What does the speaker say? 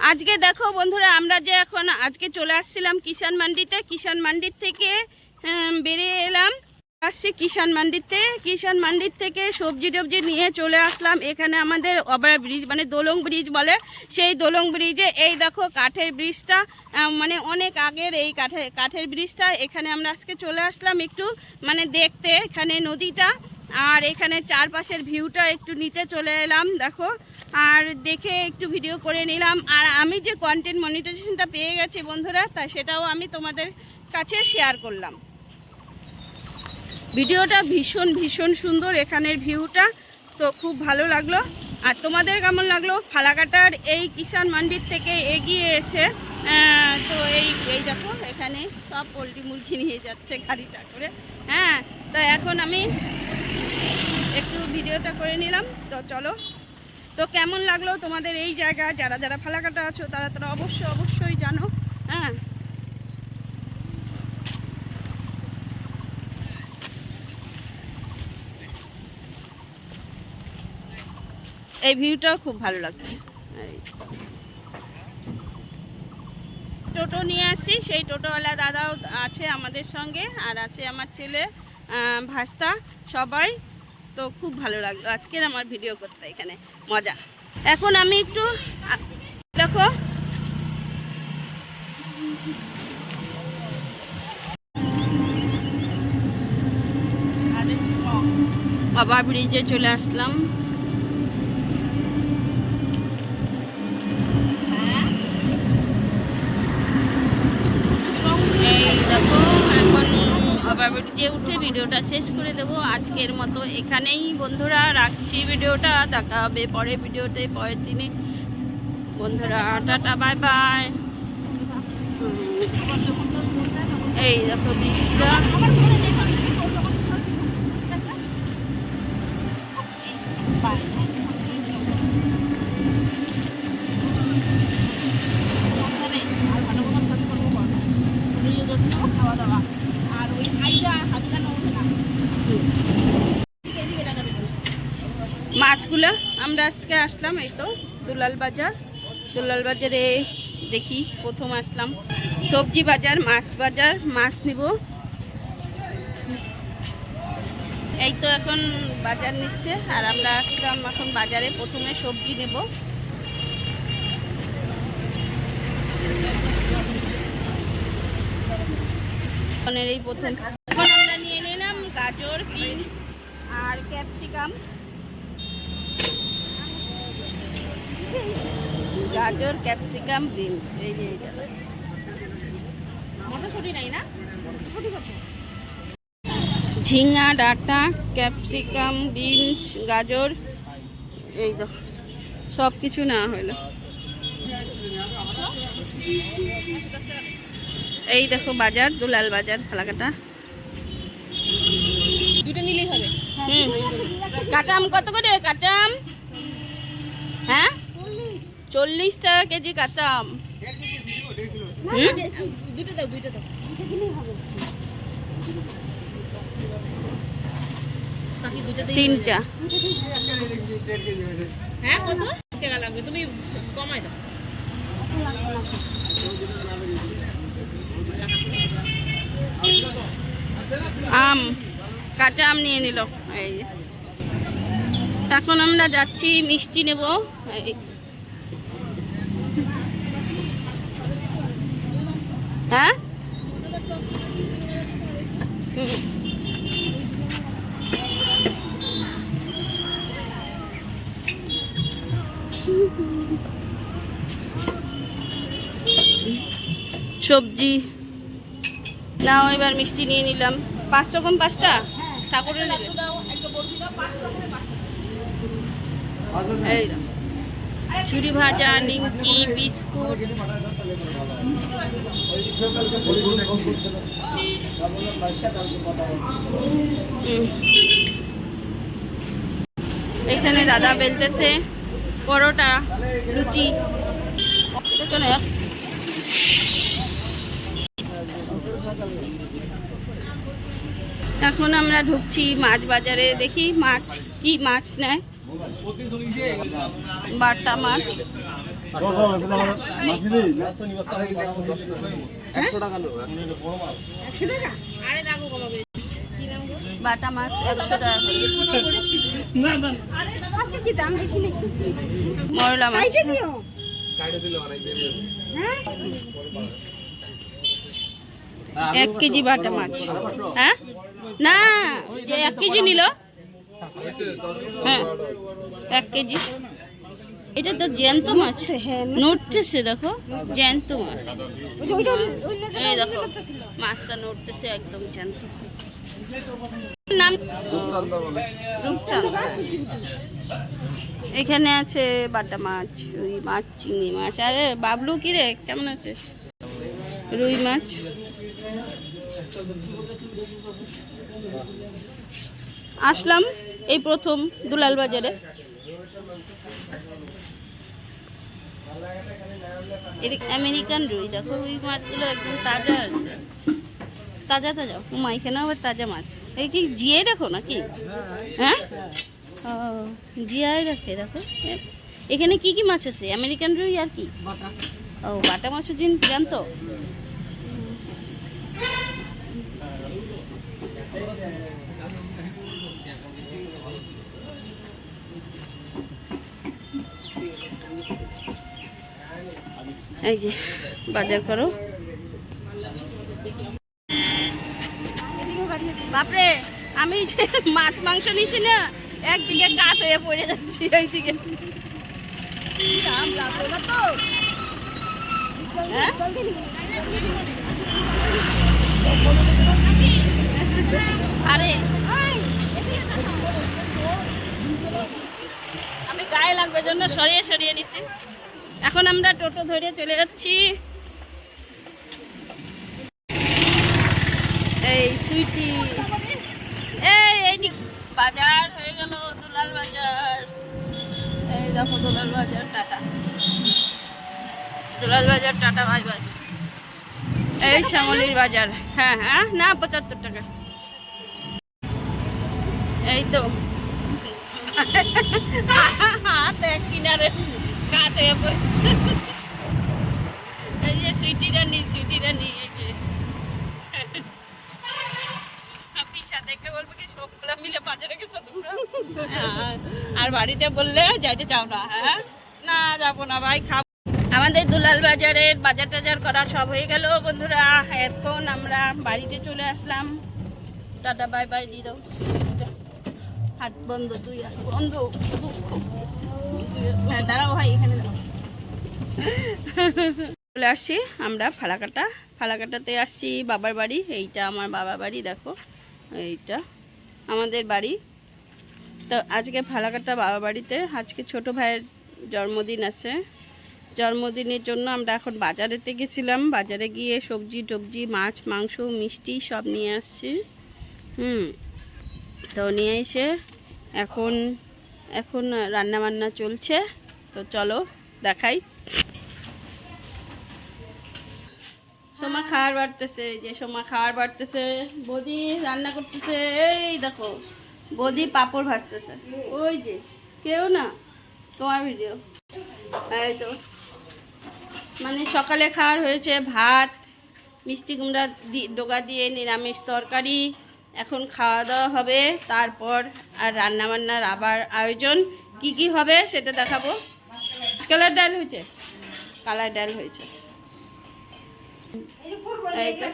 আজকে দেখো বন্ধুরা, আমরা যে এখন আজকে চলে আসছিলাম কিষান মান্ডিতে কিষান মান্ডির থেকে বেরিয়ে এলাম। আসছি কিষান মান্ডিতে। কিষান মান্ডির থেকে সবজি টবজি নিয়ে চলে আসলাম। এখানে আমাদের ওভার ব্রিজ মানে দোলং ব্রিজ বলে। সেই দোলং ব্রিজে, এই দেখো কাঠের ব্রিজটা মানে অনেক আগের এই কাঠের কাঠের ব্রিজটা। এখানে আমরা আজকে চলে আসলাম একটু মানে দেখতে, এখানে নদীটা। আর এখানে চারপাশের ভিউটা একটু নিতে চলে এলাম, দেখো। আর দেখে একটু ভিডিও করে নিলাম। আর আমি যে কন্টেন্ট মনিটাইজেশনটা পেয়ে গেছি বন্ধুরা, তা সেটাও আমি তোমাদের কাছে শেয়ার করলাম। ভিডিওটা ভীষণ ভীষণ সুন্দর এখানের ভিউটা তো খুব ভালো লাগল। আর তোমাদের কেমন লাগল? ফালাকাটার এই কিষান মান্ডির থেকে এগিয়ে এসে তো এই এই দেখো, এখানে সব পোলট্রি মুরগি নিয়ে যাচ্ছে গাড়িটা করে। হ্যাঁ তো এখন আমি একটু ভিডিওটা করে নিলাম। তো চলো তো কেমন লাগল তোমাদের এই জায়গা? যারা যারা ফালাকাটা আছো, তারা তারা অবশ্যই অবশ্যই জানো। হ্যাঁ। এই ভিউটাও খুব ভালো লাগছে। টোটো নিয়ে আসি সেই টোটোওয়ালা দাদাও আছে আমাদের সঙ্গে, আর আছে আমার ছেলে ভাস্তা, সবাই। তো খুব ভালো লাগল। আজকের আমার ভিডিও করতে এখানে। মজা। এখন আমি একটু দেখো। আবার ব্রিজে চলে আসলাম এই দেখো এখন ব্রিজে উঠে ভিডিওটা শেষ করে দেব, আজকের মতো এখানেই বন্ধুরা রাখছি ভিডিওটা, দেখা হবে পরে ভিডিওতে, পরের দিনে। বন্ধুরা, টাটা, বাই বাই। এই দেখো ব্রিজটা মাছগুলো আমরা আজকে আসলাম এই তো দুলাল বাজার। দুলাল বাজারে দেখি, প্রথম আসলাম। সবজি বাজার, মাছ বাজার, মাছ নিব। এই তো এখন বাজার নিচ্ছে, আর আমরা আসলাম এখন বাজারে, প্রথমে সবজি নেব। এই প্রথম এখন আমরা নিয়ে নিলাম গাজর বিনস আর ক্যাপসিকাম। গাজর ক্যাপসিকাম বিনস এই যে এইটা। মটরশুঁটি নাই না? ঝিঙা ডাটা ক্যাপসিকাম বিনস গাজর এই তো। সব কিছু না হইল এই দেখো বাজার দুলাল বাজার ফালাকাটা দুটো নিলেই হবে। হুম। কাঁচাম কত করে? কাঁচাম? হ্যাঁ? চল্লিশ টাকা কেজি কাঁচাম। দুটো দাও দুটো দাও। তিনটা। হ্যাঁ কত? টাকা লাগবে তুমি কমাই দাও। আম। কাঁচা আম নিয়ে নিল, এই এখন আমরা যাচ্ছি, মিষ্টি নেব, এই। হ্যাঁ? সবজি। নাও, এবার মিষ্টি নিয়ে নিলাম। পাঁচ রকম পাঁচটা? ঠাকুরের এই চুরি ভাজা নিমকি বিস্কুট। এখানে দাদা বেলতেছে পরোটা লুচি। এখানে এখন আমরা ঢুকছি মাছ বাজারে দেখি মাছ কি মাছ নেয়? বাটা মাছ। গো বাটা মাছ একশো টাকা মরলা মাছ। হ্যাঁ? এক কেজি বাটা মাছ। হ্যাঁ? না, যে এক কেজি নিল। হ্যাঁ এক কেজি। এটা তো জ্যান্ত মাছ। নড়তেছে, দেখো, জ্যান্ত মাছ। দেখো, মাছটা নড়তেছে, একদম জ্যান্ত। নাম এখানে আছে বাটা মাছ, রুই মাছ, চিংড়ি মাছ। আরে, বাবলু কি রে, কেমন আছিস? রুই মাছ। আসলাম এই প্রথম দুলাল বাজারে। আমেরিকান রুই দেখো রুই মাছগুলো একদম তাজা আছে। তাজা তাজা উমা এখানে আবার তাজা মাছ। এই কি জিয়ে রাখো নাকি? হ্যাঁ? ও জিয়াই রাখে দেখো। এখানে কি কি মাছ আছে? আমেরিকান রুই আর কি? ও বাটা মাছের জিন জানতো? এই যে, বাজার করো। বাপরে, আমি যে মাছ, মাংস নিছি না, একদিকে কাত হয়ে পড়ে যাচ্ছি ওইদিকে। হ্যাঁ? আরে, আমি গায়ে লাগবে জন্য সরিয়ে সরিয়ে নিছি। এখন আমরা টোটো ধরে চলে যাচ্ছি। এই সুইটি। এই এই বাজার হয়ে গেল দুলাল বাজার। এই দেখো দুলাল বাজার, টাটা। দুলাল বাজার, টাটা বাই। এই শ্যামলির বাজার হ্যাঁ হ্যাঁ না, পঁচাত্তর টাকা। এই তো। হাত এক কিনারে। কাতে এই যে সুইটি রানি সুইটি রানি এই যে। সাথে একটা বলব কি সবগুলা মিলে বাজারে গেছো তোমরা? হ্যাঁ, আর বাড়িতে বললে যাইতে চাও না। হ্যাঁ? না যাব না ভাই খাব। আমাদের দুলাল বাজারের বাজার টাজার করা সব হয়ে গেল বন্ধুরা। এখন আমরা বাড়িতে চলে আসলাম। টাটা বাই বাই দিয়ে দাও হাত বন্ধ দুই হাত বন্ধ দুঃখ। হ্যাঁ দাঁড়াও ভাই চলে আসছি আমরা ফালাকাটা। ফালাকাটাতে আসছি বাবার বাড়ি, এইটা আমার বাবার বাড়ি, দেখো, এইটা আমাদের বাড়ি। তো আজকে ফালাকাটা বাবা বাড়িতে, আজকে ছোট ভাইয়ের জন্মদিন আছে। জন্মদিনের জন্য আমরা এখন বাজারেতে গেছিলাম। বাজারে গিয়ে সবজি টবজি, মাছ, মাংস, মিষ্টি সব নিয়ে আসছি। হুম, তো নিয়ে এসে এখন এখন রান্না বান্না চলছে, তো চলো দেখাই। সোমা খাবার বাড়তেছে যে সোমা খাবার বাড়তেছে, বদি রান্না করতেছে, এই দেখো, বদি পাপড় ভাজতেছে। ওই যে, কেউ না, তোমার ভিডিও এই তো মানে সকালে খাওয়ার হয়েছে ভাত, মিষ্টি কুমড়া ডোগা দিয়ে নিরামিষ তরকারি এখন খাওয়া দাওয়া হবে তারপর আর রান্নাবান্নার আবার আয়োজন। কি কি হবে সেটা দেখাবো। কালার ডাল হয়েছে? কালার ডাল হয়েছে। এই তো।